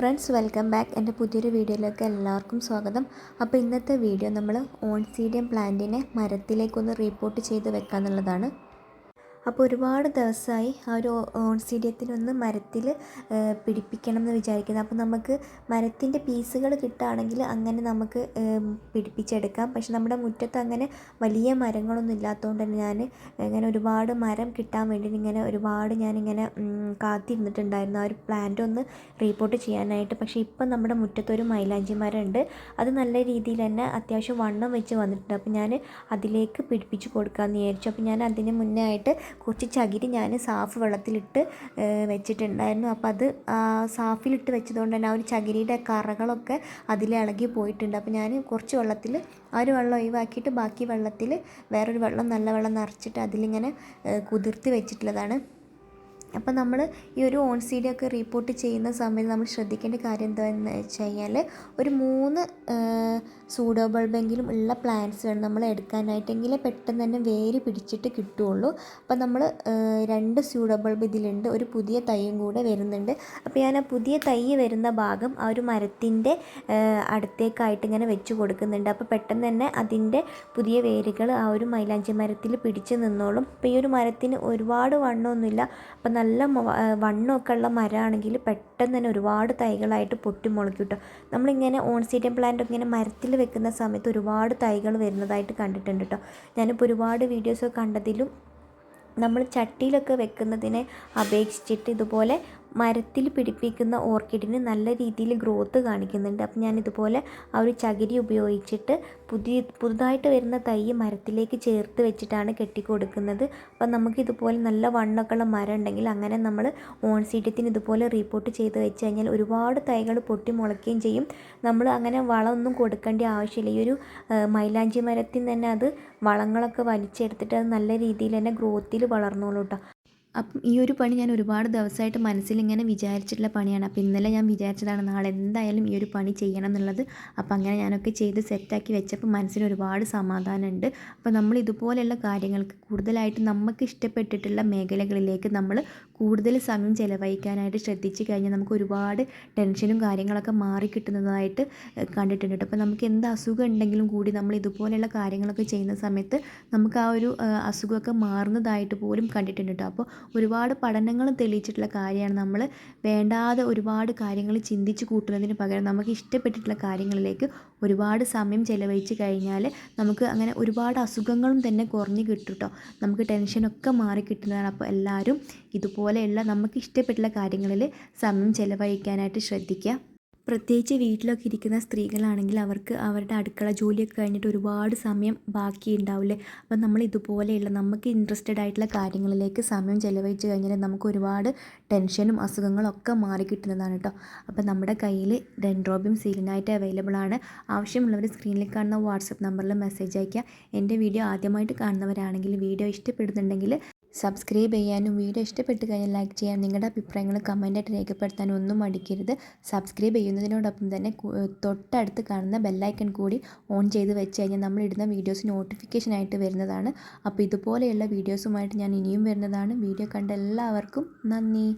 Friends welcome back. എന്റെ പുതിയൊരു വീഡിയോയിലേക്ക് എല്ലാവർക്കും സ്വാഗതം. അപ്പോൾ ഇന്നത്തെ വീഡിയോ നമ്മൾ ഓൺസീഡിയം പ്ലാന്റിനെ മരത്തിലേക്കൊന്ന് റിപ്പോർട്ട് ചെയ്ത് വെക്കാന്നുള്ളതാണ്. അപ്പോൾ ഒരുപാട് ദിവസമായി ആ ഒരു ഓൺസീഡിയത്തിനൊന്ന് മരത്തിൽ പിടിപ്പിക്കണം എന്ന് വിചാരിക്കുന്നത് അപ്പോൾ നമുക്ക് മരത്തിന്റെ പീസുകൾ കിട്ടുകയാണെങ്കിൽ അങ്ങനെ നമുക്ക് പിടിപ്പിച്ചെടുക്കാം. പക്ഷെ നമ്മുടെ മുറ്റത്ത് അങ്ങനെ വലിയ മരങ്ങളൊന്നും ഇല്ലാത്തതുകൊണ്ട് തന്നെ ഞാൻ ഇങ്ങനെ ഒരുപാട് മരം കിട്ടാൻ വേണ്ടി ഇങ്ങനെ ഒരുപാട് ഞാനിങ്ങനെ കാത്തിരുന്നിട്ടുണ്ടായിരുന്നു. ആ ഒരു പ്ലാന്റ് ഒന്ന് റിപ്പോർട്ട് ചെയ്യാനായിട്ട്. പക്ഷേ ഇപ്പം നമ്മുടെ മുറ്റത്തൊരു മൈലാഞ്ചി മരം ഉണ്ട് അത് നല്ല രീതിയിൽ തന്നെ അത്യാവശ്യം വണ്ണം വെച്ച് വന്നിട്ടുണ്ട്. അപ്പോൾ ഞാൻ അതിലേക്ക് പിടിപ്പിച്ച് കൊടുക്കാമെന്ന് വിചാരിച്ചു. അപ്പോൾ ഞാൻ അതിന് മുന്നേ ആയിട്ട് കുറച്ച് ചകിരി ഞാൻ സാഫ് വെള്ളത്തിലിട്ട് വെച്ചിട്ടുണ്ടായിരുന്നു. അപ്പോൾ അത് സാഫിലിട്ട് വെച്ചതുകൊണ്ട് തന്നെ ആ ഒരു ചകിരിയുടെ കറകളൊക്കെ അതിൽ ഇളകി പോയിട്ടുണ്ട്. അപ്പോൾ ഞാൻ കുറച്ച് വെള്ളത്തിൽ ആ ഒരു വെള്ളം ഒഴിവാക്കിയിട്ട് ബാക്കി വെള്ളത്തിൽ വേറൊരു വെള്ളം നല്ല വെള്ളം നിറച്ചിട്ട് അതിലിങ്ങനെ കുതിർത്ത് വെച്ചിട്ടുള്ളതാണ്. അപ്പോൾ നമ്മൾ ഈ ഒരു ഓൺ സി ഒക്കെ റിപ്പോർട്ട് ചെയ്യുന്ന സമയത്ത് നമ്മൾ ശ്രദ്ധിക്കേണ്ട കാര്യം എന്താണെന്ന് വെച്ച് കഴിഞ്ഞാൽ ഒരു മൂന്ന് സൂഡോ ബൾബെങ്കിലും ഉള്ള പ്ലാന്റ്സ് വേണം നമ്മൾ എടുക്കാനായിട്ടെങ്കിൽ പെട്ടെന്ന് തന്നെ വേര് പിടിച്ചിട്ട് കിട്ടുകയുള്ളൂ. അപ്പോൾ നമ്മൾ രണ്ട് സൂഡോ ബൾബ് ഇതിലുണ്ട്. ഒരു പുതിയ തൈയും കൂടെ വരുന്നുണ്ട്. അപ്പോൾ ഞാൻ ആ പുതിയ തൈ വരുന്ന ഭാഗം ആ ഒരു മരത്തിന്റെ അടുത്തേക്കായിട്ട് ഇങ്ങനെ വെച്ച് കൊടുക്കുന്നുണ്ട്. അപ്പോൾ പെട്ടെന്ന് തന്നെ അതിന്റെ പുതിയ വേരുകൾ ആ ഒരു മൈലാഞ്ചി മരത്തിൽ പിടിച്ച് നിന്നോളും. അപ്പോൾ ഈ ഒരു മരത്തിന് ഒരുപാട് വണ്ണമൊന്നുമില്ല. അപ്പം നല്ല വണ്ണമൊക്കെ ഉള്ള മരമാണെങ്കിൽ പെട്ടെന്ന് തന്നെ ഒരുപാട് തൈകളായിട്ട് പൊട്ടി മുളയ്ക്കും കേട്ടോ നമ്മളിങ്ങനെ ഓൺസീഡിയം പ്ലാന്റ് ഇങ്ങനെ മരത്തിൽ വെക്കുന്ന സമയത്ത് ഒരുപാട് തൈകൾ വരുന്നതായിട്ട് കണ്ടിട്ടുണ്ട് കേട്ടോ ഞാനിപ്പോൾ ഒരുപാട് വീഡിയോസ് കണ്ടതിലും നമ്മൾ ചട്ടിയിലൊക്കെ വെക്കുന്നതിനെ അപേക്ഷിച്ചിട്ട് ഇതുപോലെ മരത്തിൽ പിടിപ്പിക്കുന്ന ഓർക്കിഡിന് നല്ല രീതിയിൽ ഗ്രോത്ത് കാണിക്കുന്നുണ്ട്. അപ്പം ഞാനിതുപോലെ ആ ഒരു ചകിരി ഉപയോഗിച്ചിട്ട് പുതിയ പുതുതായിട്ട് വരുന്ന തൈ മരത്തിലേക്ക് ചേർത്ത് വെച്ചിട്ടാണ് കെട്ടിക്കൊടുക്കുന്നത്. അപ്പം നമുക്കിതുപോലെ നല്ല വണ്ണൊക്കെയുള്ള മരം ഉണ്ടെങ്കിൽ അങ്ങനെ നമ്മൾ ഓൺസീഡ്യത്തിന് ഇതുപോലെ റിപ്പോർട്ട് ചെയ്ത് വെച്ച് കഴിഞ്ഞാൽ ഒരുപാട് തൈകൾ പൊട്ടി മുളയ്ക്കുകയും ചെയ്യും. നമ്മൾ അങ്ങനെ വളമൊന്നും കൊടുക്കേണ്ട ആവശ്യമില്ല. ഈ ഒരു മൈലാഞ്ചി മരത്തിൽ തന്നെ അത് വളങ്ങളൊക്കെ വലിച്ചെടുത്തിട്ട് അത് നല്ല രീതിയിൽ തന്നെ ഗ്രോത്തിൽ വളർന്നോളൂ കേട്ടോ അപ്പം ഈ ഒരു പണി ഞാൻ ഒരുപാട് ദിവസമായിട്ട് മനസ്സിലിങ്ങനെ വിചാരിച്ചിട്ടുള്ള പണിയാണ്. അപ്പോൾ ഇന്നലെ ഞാൻ വിചാരിച്ചതാണ് നാളെ എന്തായാലും ഈ ഒരു പണി ചെയ്യണം എന്നുള്ളത് അപ്പോൾ അങ്ങനെ ഞാനൊക്കെ ചെയ്ത് സെറ്റാക്കി വെച്ചപ്പോൾ മനസ്സിന് ഒരുപാട് സമാധാനമുണ്ട്. അപ്പോൾ നമ്മൾ ഇതുപോലെയുള്ള കാര്യങ്ങൾക്ക് കൂടുതലായിട്ട് നമുക്ക് ഇഷ്ടപ്പെട്ടിട്ടുള്ള മേഖലകളിലേക്ക് നമ്മൾ കൂടുതൽ സമയം ചിലവഴിക്കാനായിട്ട് ശ്രദ്ധിച്ചു കഴിഞ്ഞാൽ നമുക്ക് ഒരുപാട് ടെൻഷനും കാര്യങ്ങളൊക്കെ മാറി കിട്ടുന്നതായിട്ട് കണ്ടിട്ടുണ്ട് കേട്ടോ. നമുക്ക് എന്ത് അസുഖം ഉണ്ടെങ്കിലും കൂടി നമ്മൾ ഇതുപോലെയുള്ള കാര്യങ്ങളൊക്കെ ചെയ്യുന്ന സമയത്ത് നമുക്ക് ആ ഒരു അസുഖമൊക്കെ മാറുന്നതായിട്ട് പോലും കണ്ടിട്ടുണ്ട് കേട്ടോ. അപ്പോൾ ഒരുപാട് പഠനങ്ങളും തെളിയിച്ചിട്ടുള്ള കാര്യമാണ്. നമ്മൾ വേണ്ടാതെ ഒരുപാട് കാര്യങ്ങൾ ചിന്തിച്ച് കൂട്ടുന്നതിന് പകരം നമുക്ക് ഇഷ്ടപ്പെട്ടിട്ടുള്ള കാര്യങ്ങളിലേക്ക് ഒരുപാട് സമയം ചിലവഴിച്ച് കഴിഞ്ഞാൽ നമുക്ക് അങ്ങനെ ഒരുപാട് അസുഖങ്ങളും തന്നെ കുറഞ്ഞ് കിട്ടും കേട്ടോ നമുക്ക് ടെൻഷനൊക്കെ മാറി കിട്ടുന്നതാണ്. അപ്പോൾ എല്ലാവരും ഇതുപോലെയുള്ള നമുക്ക് ഇഷ്ടപ്പെട്ടുള്ള കാര്യങ്ങളിൽ സമയം ചിലവഴിക്കാനായിട്ട് ശ്രദ്ധിക്കുക. പ്രത്യേകിച്ച് വീട്ടിലൊക്കെ ഇരിക്കുന്ന സ്ത്രീകളാണെങ്കിൽ അവർക്ക് അവരുടെ അടുക്കള ജോലിയൊക്കെ കഴിഞ്ഞിട്ട് ഒരുപാട് സമയം ബാക്കി ഉണ്ടാവില്ലേ അപ്പം നമ്മൾ ഇതുപോലെയുള്ള നമുക്ക് ഇൻട്രസ്റ്റഡ് ആയിട്ടുള്ള കാര്യങ്ങളിലേക്ക് സമയം ചിലവഴിച്ച് കഴിഞ്ഞാൽ നമുക്ക് ഒരുപാട് ടെൻഷനും അസുഖങ്ങളും ഒക്കെ മാറി കിട്ടുന്നതാണ് കേട്ടോ. അപ്പം നമ്മുടെ കയ്യിൽ ഡെൻഡ്രോബിയം സീലിനായിട്ട് അവൈലബിൾ ആണ്. ആവശ്യമുള്ളവർ സ്ക്രീനിൽ കാണുന്ന വാട്സപ്പ് നമ്പറിൽ മെസ്സേജ് അയയ്ക്കുക. എന്റെ വീഡിയോ ആദ്യമായിട്ട് കാണുന്നവരാണെങ്കിൽ വീഡിയോ ഇഷ്ടപ്പെടുന്നുണ്ടെങ്കിൽ സബ്സ്ക്രൈബ് ചെയ്യാനും വീഡിയോ ഇഷ്ടപ്പെട്ട് കഴിഞ്ഞാൽ ലൈക്ക് ചെയ്യാൻ നിങ്ങളുടെ അഭിപ്രായങ്ങൾ കമന്റായിട്ട് രേഖപ്പെടുത്താൻ ഒന്നും മടിക്കരുത്. സബ്സ്ക്രൈബ് ചെയ്യുന്നതിനോടൊപ്പം തന്നെ തൊട്ടടുത്ത് കാണുന്ന ബെല്ലൈക്കൺ കൂടി ഓൺ ചെയ്ത് വെച്ച് കഴിഞ്ഞാൽ നമ്മളിടുന്ന വീഡിയോസ് നോട്ടിഫിക്കേഷനായിട്ട് വരുന്നതാണ്. അപ്പോൾ ഇതുപോലെയുള്ള വീഡിയോസുമായിട്ട് ഞാൻ ഇനിയും വരുന്നതാണ്. വീഡിയോ കണ്ട എല്ലാവർക്കും നന്ദി.